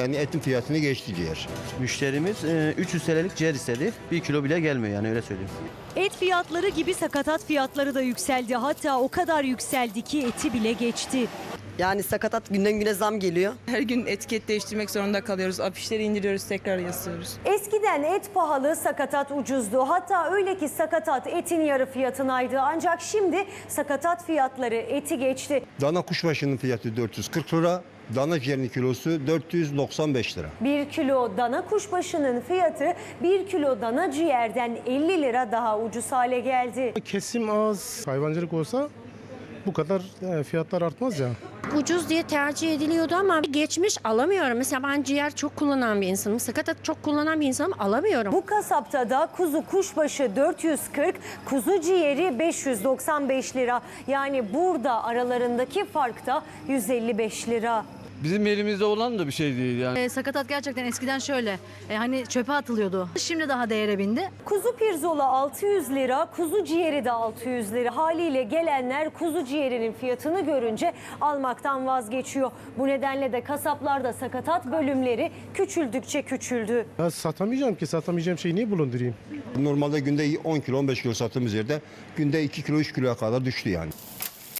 Yani etin fiyatını geçti ciğer. Müşterimiz e, 300 TL'lik ciğer istedi. 1 kilo bile gelmiyor yani öyle söyleyeyim. Et fiyatları gibi sakatat fiyatları da yükseldi. Hatta o kadar yükseldi ki eti bile geçti. Yani sakatat günden güne zam geliyor. Her gün etiket değiştirmek zorunda kalıyoruz. Afişleri indiriyoruz, tekrar yazıyoruz. Eskiden et pahalı, sakatat ucuzdu. Hatta öyle ki sakatat etin yarı fiyatınaydı. Ancak şimdi sakatat fiyatları eti geçti. Dana kuşbaşının fiyatı 440 lira. Dana ciğerinin kilosu 495 lira. Bir kilo dana kuşbaşının fiyatı bir kilo dana ciğerden 50 lira daha ucuz hale geldi. Kesim az hayvancılık olsa bu kadar e, fiyatlar artmaz ya. ucuz diye tercih ediliyordu ama geçmiş alamıyorum. Mesela ben ciğer çok kullanan bir insanım. Sakatat çok kullanan bir insanım alamıyorum. Bu kasapta da kuzu kuşbaşı 440, kuzu ciğeri 595 lira. Yani burada aralarındaki fark da 155 lira. Bizim elimizde olan da bir şey değil yani. E, sakatat gerçekten eskiden şöyle e, hani çöpe atılıyordu. Şimdi daha değere bindi. Kuzu pirzola 600 lira, kuzu ciğeri de 600 lira. Haliyle gelenler kuzu ciğerinin fiyatını görünce almaktan vazgeçiyor. Bu nedenle de kasaplarda sakatat bölümleri küçüldükçe küçüldü. Ya satamayacağım ki satamayacağım şeyi niye bulundurayım? Normalde günde 10 kilo 15 kilo sattığımız yerde günde 2 kilo 3 kiloya kadar düştü yani.